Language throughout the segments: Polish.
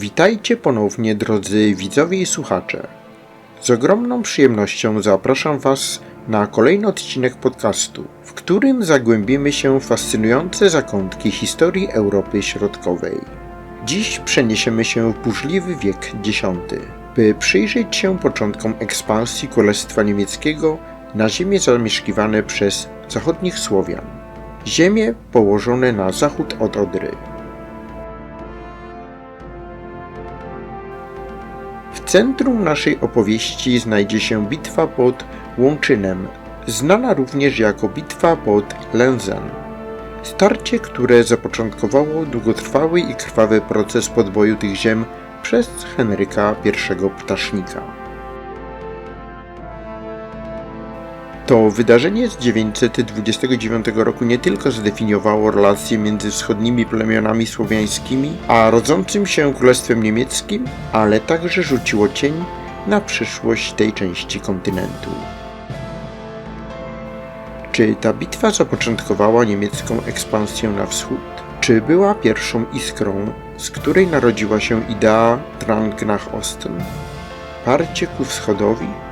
Witajcie ponownie, drodzy widzowie i słuchacze. Z ogromną przyjemnością zapraszam Was na kolejny odcinek podcastu, w którym zagłębimy się w fascynujące zakątki historii Europy Środkowej. Dziś przeniesiemy się w burzliwy wiek X, by przyjrzeć się początkom ekspansji Królestwa Niemieckiego na ziemie zamieszkiwane przez zachodnich Słowian. Ziemie położone na zachód od Odry. Centrum naszej opowieści znajdzie się bitwa pod Łączynem, znana również jako bitwa pod Lęzen. Starcie, które zapoczątkowało długotrwały i krwawy proces podboju tych ziem przez Henryka I Ptasznika. To wydarzenie z 929 roku nie tylko zdefiniowało relacje między wschodnimi plemionami słowiańskimi a rodzącym się królestwem niemieckim, ale także rzuciło cień na przyszłość tej części kontynentu. Czy ta bitwa zapoczątkowała niemiecką ekspansję na wschód? Czy była pierwszą iskrą, z której narodziła się idea Drang nach Osten? Parcie ku wschodowi?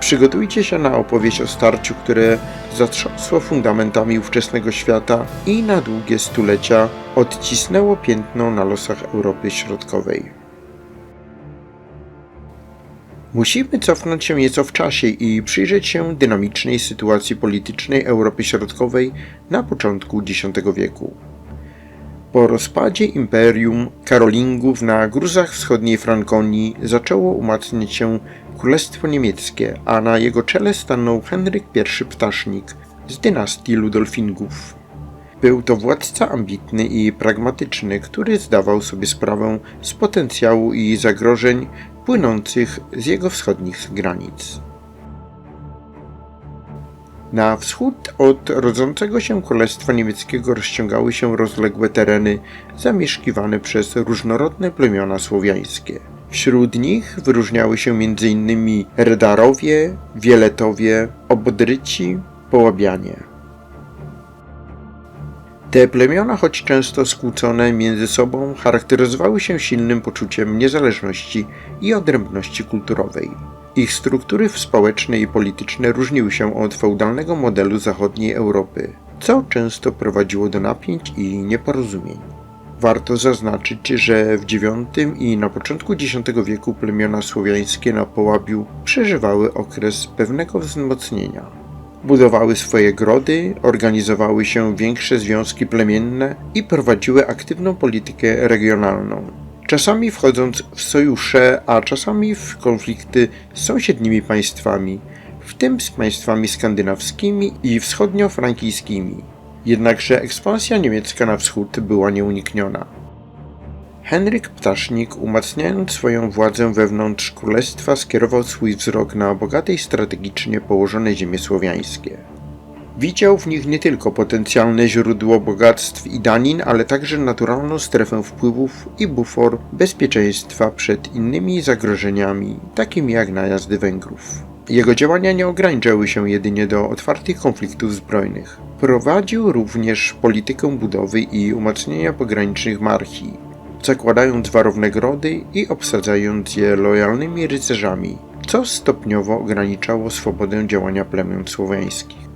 Przygotujcie się na opowieść o starciu, które zatrząsło fundamentami ówczesnego świata i na długie stulecia odcisnęło piętno na losach Europy Środkowej. Musimy cofnąć się nieco w czasie i przyjrzeć się dynamicznej sytuacji politycznej Europy Środkowej na początku X wieku. Po rozpadzie Imperium Karolingów na gruzach wschodniej Frankonii zaczęło umacniać się Królestwo Niemieckie, a na jego czele stanął Henryk I Ptasznik z dynastii Ludolfingów. Był to władca ambitny i pragmatyczny, który zdawał sobie sprawę z potencjału i zagrożeń płynących z jego wschodnich granic. Na wschód od rodzącego się Królestwa Niemieckiego rozciągały się rozległe tereny zamieszkiwane przez różnorodne plemiona słowiańskie. Wśród nich wyróżniały się m.in. Redarowie, Wieletowie, Obodryci, Połabianie. Te plemiona, choć często skłócone między sobą, charakteryzowały się silnym poczuciem niezależności i odrębności kulturowej. Ich struktury społeczne i polityczne różniły się od feudalnego modelu zachodniej Europy, co często prowadziło do napięć i nieporozumień. Warto zaznaczyć, że w IX i na początku X wieku plemiona słowiańskie na Połabiu przeżywały okres pewnego wzmocnienia. Budowały swoje grody, organizowały się większe związki plemienne i prowadziły aktywną politykę regionalną. Czasami wchodząc w sojusze, a czasami w konflikty z sąsiednimi państwami, w tym z państwami skandynawskimi i wschodnio-frankijskimi. Jednakże ekspansja niemiecka na wschód była nieunikniona. Henryk Ptasznik, umacniając swoją władzę wewnątrz królestwa, skierował swój wzrok na bogate i strategicznie położone ziemie słowiańskie. Widział w nich nie tylko potencjalne źródło bogactw i danin, ale także naturalną strefę wpływów i bufor bezpieczeństwa przed innymi zagrożeniami, takimi jak najazdy Węgrów. Jego działania nie ograniczały się jedynie do otwartych konfliktów zbrojnych. Prowadził również politykę budowy i umacniania pogranicznych marchii, zakładając warowne grody i obsadzając je lojalnymi rycerzami, co stopniowo ograniczało swobodę działania plemion słowiańskich.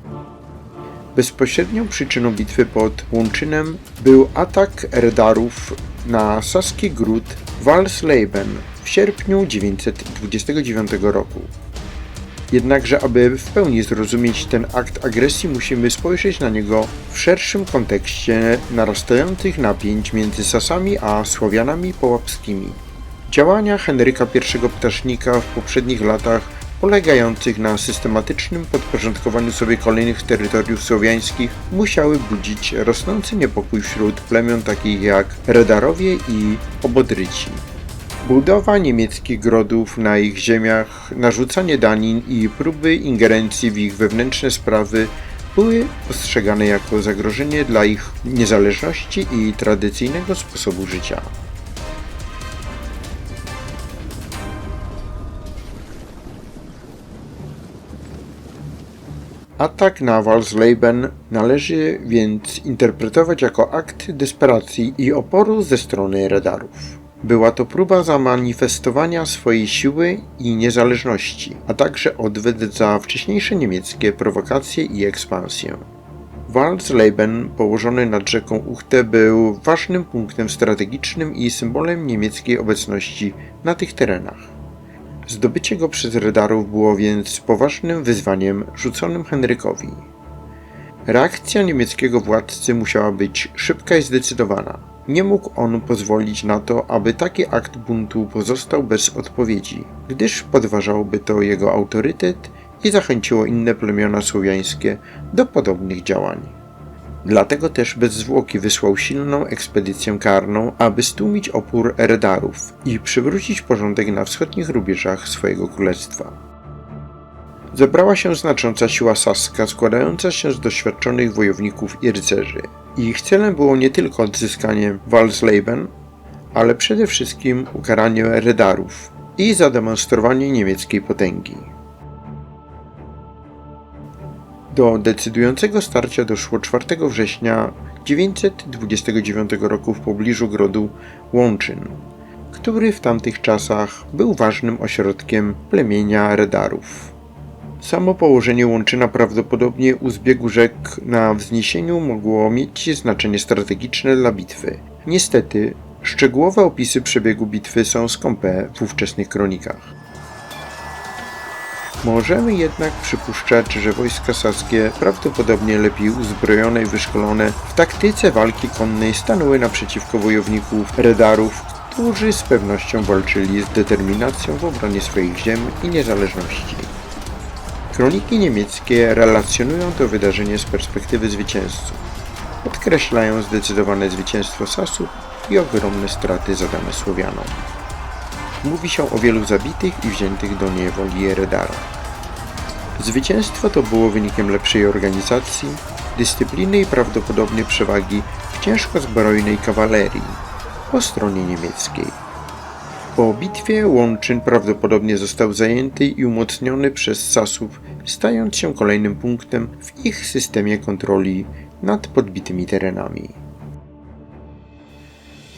Bezpośrednią przyczyną bitwy pod Łączynem był atak Redarów na saski gród Walsleben w sierpniu 929 roku. Jednakże, aby w pełni zrozumieć ten akt agresji, musimy spojrzeć na niego w szerszym kontekście narastających napięć między Sasami a Słowianami połapskimi. Działania Henryka I Ptasznika w poprzednich latach polegających na systematycznym podporządkowaniu sobie kolejnych terytoriów słowiańskich musiały budzić rosnący niepokój wśród plemion takich jak Redarowie i Obodryci. Budowa niemieckich grodów na ich ziemiach, narzucanie danin i próby ingerencji w ich wewnętrzne sprawy były postrzegane jako zagrożenie dla ich niezależności i tradycyjnego sposobu życia. Atak na Walsleben należy więc interpretować jako akt desperacji i oporu ze strony Redarów. Była to próba zamanifestowania swojej siły i niezależności, a także odwet za wcześniejsze niemieckie prowokacje i ekspansję. Walsleben, położony nad rzeką Uchte, był ważnym punktem strategicznym i symbolem niemieckiej obecności na tych terenach. Zdobycie go przez Redarów było więc poważnym wyzwaniem rzuconym Henrykowi. Reakcja niemieckiego władcy musiała być szybka i zdecydowana. Nie mógł on pozwolić na to, aby taki akt buntu pozostał bez odpowiedzi, gdyż podważałby to jego autorytet i zachęciło inne plemiona słowiańskie do podobnych działań. Dlatego też bez zwłoki wysłał silną ekspedycję karną, aby stłumić opór Redarów i przywrócić porządek na wschodnich rubieżach swojego królestwa. Zebrała się znacząca siła saska składająca się z doświadczonych wojowników i rycerzy. Ich celem było nie tylko odzyskanie Walsleben, ale przede wszystkim ukaranie Redarów i zademonstrowanie niemieckiej potęgi. Do decydującego starcia doszło 4 września 929 roku w pobliżu grodu Łączyn, który w tamtych czasach był ważnym ośrodkiem plemienia Redarów. Samo położenie Łączyna prawdopodobnie u zbiegu rzek na wzniesieniu mogło mieć znaczenie strategiczne dla bitwy. Niestety, szczegółowe opisy przebiegu bitwy są skąpe w ówczesnych kronikach. Możemy jednak przypuszczać, że wojska saskie, prawdopodobnie lepiej uzbrojone i wyszkolone w taktyce walki konnej, stanęły naprzeciwko wojowników Redarów, którzy z pewnością walczyli z determinacją w obronie swoich ziem i niezależności. Kroniki niemieckie relacjonują to wydarzenie z perspektywy zwycięzców. Podkreślają zdecydowane zwycięstwo Sasów i ogromne straty zadane Słowianom. Mówi się o wielu zabitych i wziętych do niewoli Redara. Zwycięstwo to było wynikiem lepszej organizacji, dyscypliny i prawdopodobnie przewagi w ciężko zbrojnej kawalerii po stronie niemieckiej. Po bitwie Łączyn prawdopodobnie został zajęty i umocniony przez Sasów, stając się kolejnym punktem w ich systemie kontroli nad podbitymi terenami.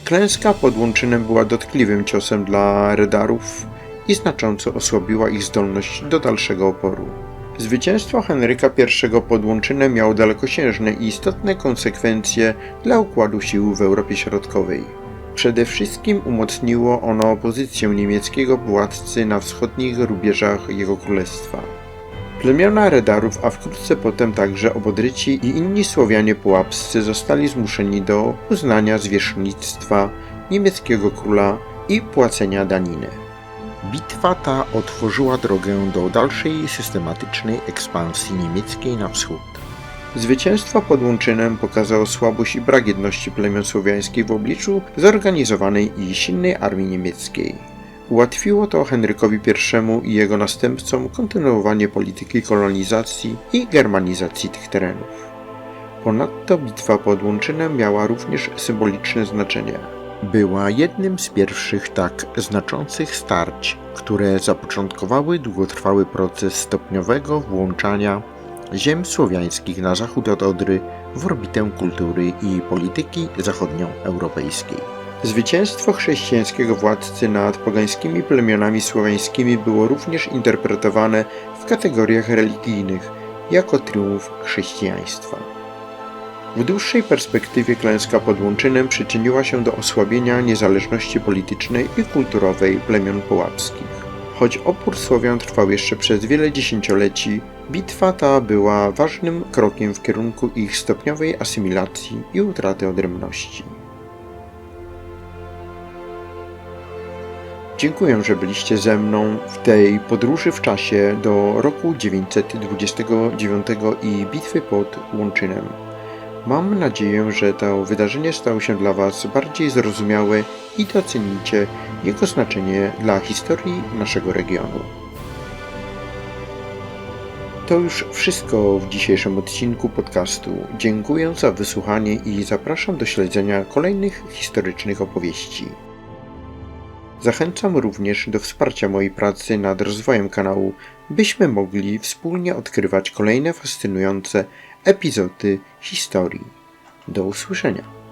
Klęska pod Łączynem była dotkliwym ciosem dla Redarów i znacząco osłabiła ich zdolność do dalszego oporu. Zwycięstwo Henryka I pod Łączynem miało dalekosiężne i istotne konsekwencje dla układu sił w Europie Środkowej. Przede wszystkim umocniło ono pozycję niemieckiego władcy na wschodnich rubieżach jego królestwa. Plemiona Redarów, a wkrótce potem także Obodryci i inni Słowianie połapscy zostali zmuszeni do uznania zwierzchnictwa niemieckiego króla i płacenia daniny. Bitwa ta otworzyła drogę do dalszej systematycznej ekspansji niemieckiej na wschód. Zwycięstwo pod Łączynem pokazało słabość i brak jedności plemion słowiańskich w obliczu zorganizowanej i silnej armii niemieckiej. Ułatwiło to Henrykowi I i jego następcom kontynuowanie polityki kolonizacji i germanizacji tych terenów. Ponadto bitwa pod Łączynem miała również symboliczne znaczenie. Była jednym z pierwszych tak znaczących starć, które zapoczątkowały długotrwały proces stopniowego włączania ziem słowiańskich na zachód od Odry w orbitę kultury i polityki zachodnioeuropejskiej. Zwycięstwo chrześcijańskiego władcy nad pogańskimi plemionami słowiańskimi było również interpretowane w kategoriach religijnych jako triumf chrześcijaństwa. W dłuższej perspektywie klęska pod Łączynem przyczyniła się do osłabienia niezależności politycznej i kulturowej plemion połapskich. Choć opór Słowian trwał jeszcze przez wiele dziesięcioleci, bitwa ta była ważnym krokiem w kierunku ich stopniowej asymilacji i utraty odrębności. Dziękuję, że byliście ze mną w tej podróży w czasie do roku 929 i bitwy pod Łączynem. Mam nadzieję, że to wydarzenie stało się dla Was bardziej zrozumiałe i docenicie jego znaczenie dla historii naszego regionu. To już wszystko w dzisiejszym odcinku podcastu. Dziękuję za wysłuchanie i zapraszam do śledzenia kolejnych historycznych opowieści. Zachęcam również do wsparcia mojej pracy nad rozwojem kanału, byśmy mogli wspólnie odkrywać kolejne fascynujące epizody historii. Do usłyszenia.